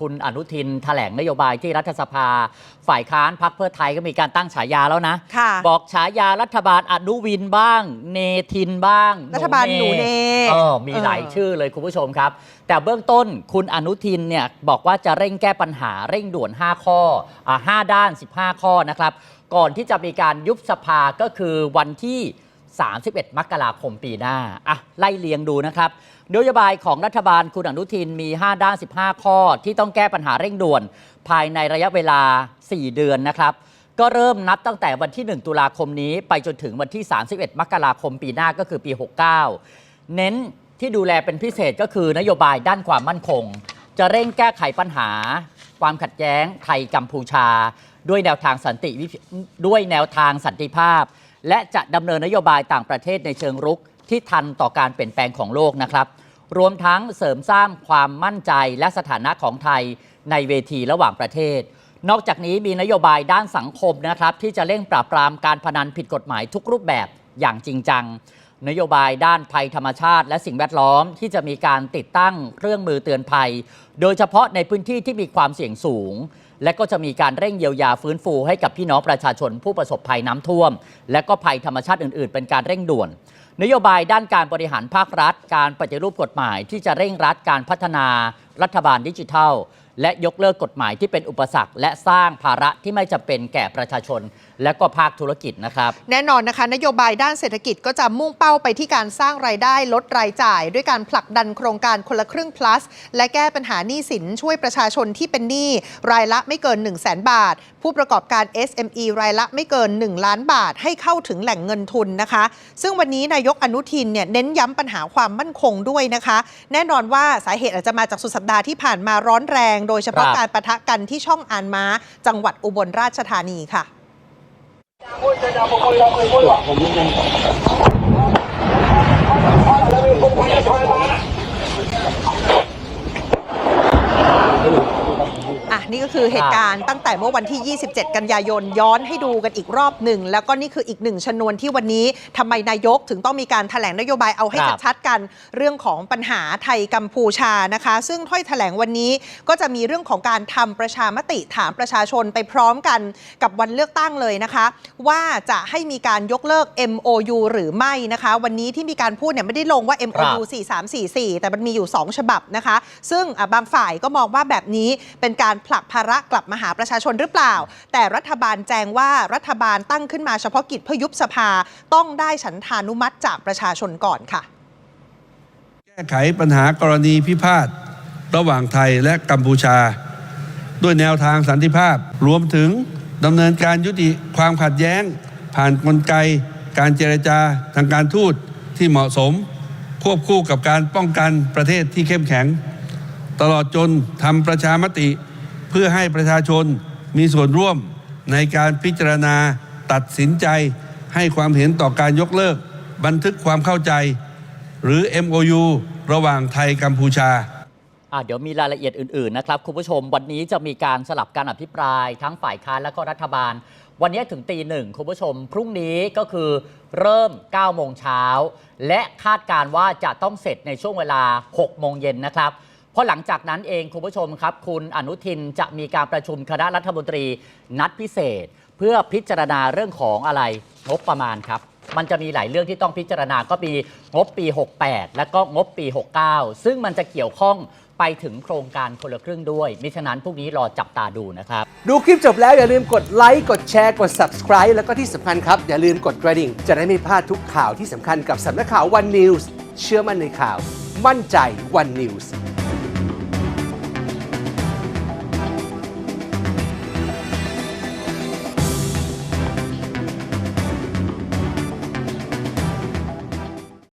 คุณอนุทินแถลงนโยบายที่รัฐสภา ฝ่ายค้านพักเพื่อไทยก็มีการตั้งฉายาแล้วนะ ค่ะบอกฉายารัฐบาลอนุวินบ้าง เนทินบ้างรัฐบาลหนูเนเออมีหลายเออชื่อเลยคุณผู้ชมครับ แต่เบื้องต้นคุณอนุทินเนี่ยบอกว่าจะเร่งแก้ปัญหาเร่งด่วน 5 ข้ออ่า5ด้าน 15 ข้อนะครับ ก่อนที่จะมีการยุบสภาก็คือวันที่ 31 มกราคมปีหน้าอะไล่เลียงดูนะครับนโยบายของรัฐบาลคุณอนุทินมี 5 ด้าน 15 ข้อ ที่ต้องแก้ปัญหาเร่งด่วน ภายในระยะเวลา 4 เดือนนะครับ ก็เริ่มนับตั้งแต่วันที่ 1 ตุลาคมนี้ ไปจนถึงวันที่ 31 มกราคมปีหน้าก็คือปี 69 เน้นที่ดูแลเป็นพิเศษก็คือนโยบายด้านความมั่นคง จะเร่งแก้ไขปัญหา ความขัดแย้งไทยกัมพูชา ด้วยแนวทางสันติวิด้วยแนวทางสันติภาพ และจะดำเนินนโยบายต่างประเทศในเชิงรุกที่ทันต่อการเปลี่ยนแปลงของโลกนะครับ รวมทั้งเสริมสร้างความมั่นใจและสถานะของไทยในเวทีระหว่างประเทศ นอกจากนี้มีนโยบายด้านสังคมนะครับ ที่จะเร่งปราบปรามการพนันผิดกฎหมายทุกรูปแบบอย่างจริงจัง นโยบายด้านภัยธรรมชาติ และสิ่งแวดล้อมที่จะมีการติดตั้งเครื่องมือเตือนภัย โดยเฉพาะในพื้นที่ที่มีความเสี่ยงสูง และก็จะมีการเร่งเยียวยาฟื้นฟูให้กับพี่น้องประชาชนผู้ประสบภัยน้ำท่วม และก็ภัยธรรมชาติอื่น ๆ เป็นการเร่งด่วน นโยบายด้านการบริหารภาครัฐ การปฏิรูปกฎหมายที่จะเร่งรัดการพัฒนารัฐบาลดิจิทัล และยกเลิกกฎหมายที่เป็นอุปสรรค และสร้างภาระที่ไม่จำเป็นแก่ประชาชน และก็ภาคธุรกิจนะครับ แน่นอนนะคะ นโยบายด้านเศรษฐกิจก็จะมุ่งเป้าไปที่การสร้างรายได้ลดรายจ่าย ด้วยการผลักดันโครงการคนละครึ่ง plus และแก้ปัญหาหนี้สินช่วยประชาชนที่เป็นหนี้รายละไม่เกิน 1 0 0 0 0แบาท ผู้ประกอบการ SME รายละไม่เกิน 1 ล้านบาท ให้เข้าถึงแหล่งเงินทุนนะคะ ซึ่งวันนี้นายกอนุทินเนี่ยเน้นย้ำปัญหาความมั่นคงด้วยนะคะ แน่นอนว่าสาเหตุอาจจะมาจากสุดสัปดาห์ที่ผ่านมาร้อนแรงโดยเฉพาะครับการปะทะกันที่ช่องอานม้า จังหวัดอุบลราชธานีค่ะอะ นี่ก็คือเหตุการณ์ตั้งแต่เมื่อวันที่ 27 กันยายนย้อนให้ดูกันอีกรอบหนึ่ง แล้วก็นี่คืออีกหนึ่งชนวนที่วันนี้ทำไมนายกถึงต้องมีการแถลงนโยบายเอาให้ครับชัดๆกันเรื่องของปัญหาไทยกัมพูชานะคะ ซึ่งถ้อยแถลงวันนี้ก็จะมีเรื่องของการทำประชามติถามประชาชนไปพร้อมกันกับวันเลือกตั้งเลยนะคะ ว่าจะให้มีการยกเลิก MOU หรือไม่นะคะ วันนี้ที่มีการพูดเนี่ยไม่ได้ลงว่า MOU 4344 แต่มันมีอยู่ 2 ฉบับนะคะ ซึ่งอะบางฝ่ายก็มองว่าแบบนี้เป็นการผลักภาระกลับมาหาประชาชนหรือเปล่า แต่รัฐบาลแจ้งว่ารัฐบาลตั้งขึ้นมาเฉพาะกิจเพื่อยุบสภาต้องได้ฉันทานุมัติจากประชาชนก่อนค่ะ แก้ไขปัญหากรณีพิพาทระหว่างไทยและกัมพูชา ด้วยแนวทางสันติภาพรวมถึงดำเนินการยุติความขัดแย้ง ผ่านกลไก การเจรจาทางการทูตที่เหมาะสม ควบคู่กับการป้องกันประเทศที่เข้มแข็ง ตลอดจนทำประชามติ เพื่อให้ประชาชนมีส่วนร่วมในการพิจารณาตัดสินใจ ให้ความเห็นต่อการยกเลิก บันทึกความเข้าใจ หรือ MOU ระหว่างไทยกัมพูชาเดี๋ยวมีรายละเอียดอื่น ๆ นะครับ คุณผู้ชมวันนี้จะมีการสลับการอภิปราย ทั้งฝ่ายค้านและก็รัฐบาล วันนี้ถึงตีหนึ่งคุณผู้ชม พรุ่งนี้ก็คือเริ่ม 9 โมงเช้า และคาดการว่าจะต้องเสร็จในช่วงเวลา 6 โมงเย็นนะครับ ราะหลังจากนั้นเองคุณผู้ชมครับ คุณอนุทินจะมีการประชุมคณะรัฐมนตรีนัดพิเศษ เพื่อพิจารณาเรื่องของอะไรงบประมาณครับ มันจะมีหลายเรื่องที่ต้องพิจารณาก็มีงบปี 68 และก็งบปี 69 ซึ่งมันจะเกี่ยวข้องไปถึงโครงการคนละครึ่งด้วย มิฉะนั้นพวกนี้รอจับตาดูนะครับ ดูคลิปจบแล้วอย่าลืมกดไลค์กดแชร์กด subscribe แล้วก็ที่สำคัญครับ อย่าลืมกดกระดิ่ง จะได้ไม่พลาดทุกข่าวที่สำคัญกับสำนักข่าว One News เชื่อมั่นในข่าว มั่นใจ One News